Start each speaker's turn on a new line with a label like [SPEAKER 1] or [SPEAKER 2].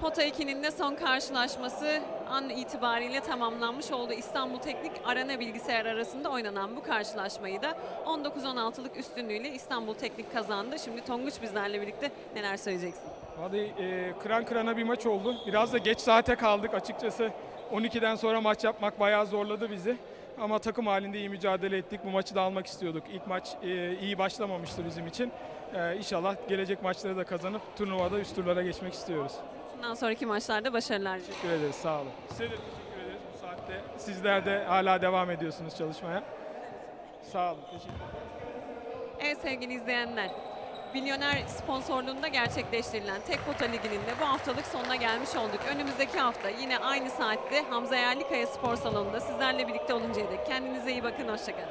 [SPEAKER 1] Pota 2'nin de son karşılaşması an itibariyle tamamlanmış oldu. İstanbul Teknik Arena Bilgisayar arasında oynanan bu karşılaşmayı da 19-16'lık üstünlüğüyle İstanbul Teknik kazandı. Şimdi Tonguç bizlerle birlikte neler söyleyeceksin?
[SPEAKER 2] Hadi e, kıran kırana bir maç oldu. Biraz da geç saate kaldık açıkçası. 12'den sonra maç yapmak bayağı zorladı bizi. Ama takım halinde iyi mücadele ettik. Bu maçı da almak istiyorduk. İlk maç e, iyi başlamamıştı bizim için. E, inşallah gelecek maçları da kazanıp turnuvada üst turlara geçmek istiyoruz.
[SPEAKER 1] Bundan sonraki maçlarda başarılar diliyorum.
[SPEAKER 2] Teşekkür ederiz. Sağ olun. Size de teşekkür ederiz. Bu saatte sizler de hala devam ediyorsunuz çalışmaya. Sağ olun. Teşekkür
[SPEAKER 1] Evet sevgili izleyenler, Milyoner sponsorluğunda gerçekleştirilen Tek Pota Ligi'nin de bu haftalık sonuna gelmiş olduk. Önümüzdeki hafta yine aynı saatte Hamza Yerlikaya Spor Salonu'nda sizlerle birlikte oluncaya dek kendinize iyi bakın, hoşçakalın.